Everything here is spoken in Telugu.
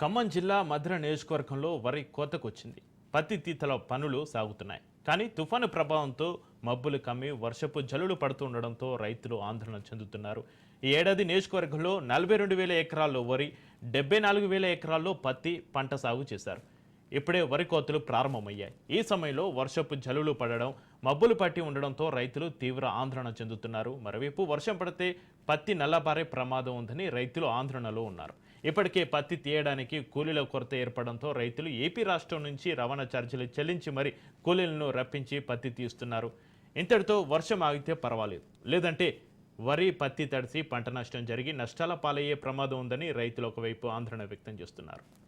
ఖమ్మం జిల్లా మధుర నియోజకవర్గంలో వరి కోతకొచ్చింది. పత్తి తీతల పనులు సాగుతున్నాయి. కానీ తుఫాను ప్రభావంతో మబ్బులు కమ్మి వర్షపు జల్లులు పడుతుండడంతో రైతులు ఆందోళన చెందుతున్నారు. ఈ ఏడాది నియోజకవర్గంలో నలభై రెండు వేల ఎకరాల్లో వరి డెబ్బై నాలుగు వేల ఎకరాల్లో పత్తి పంట సాగు చేశారు. ఇప్పుడే వరి కోతలు ప్రారంభమయ్యాయి. ఈ సమయంలో వర్షపు జల్లులు పడడం మబ్బులు పట్టి ఉండడంతో రైతులు తీవ్ర ఆందోళన చెందుతున్నారు. మరోవైపు వర్షం పడితే పత్తి నల్లబారే ప్రమాదం ఉందని రైతులు ఆందోళనలో ఉన్నారు. ఇప్పటికే పత్తి తీయడానికి కూలీల కొరత ఏర్పడంతో రైతులు ఏపీ రాష్ట్రం నుంచి రవాణా ఛార్జీలు చెల్లించి మరి కూలీలను రప్పించి పత్తి తీస్తున్నారు. ఇంతటితో వర్షం ఆగితే పర్వాలేదు. లేదంటే వరి పత్తి తడిసి పంట నష్టం జరిగి నష్టాల పాలయ్యే ప్రమాదం ఉందని రైతులు ఒకవైపు ఆందోళన వ్యక్తం చేస్తున్నారు.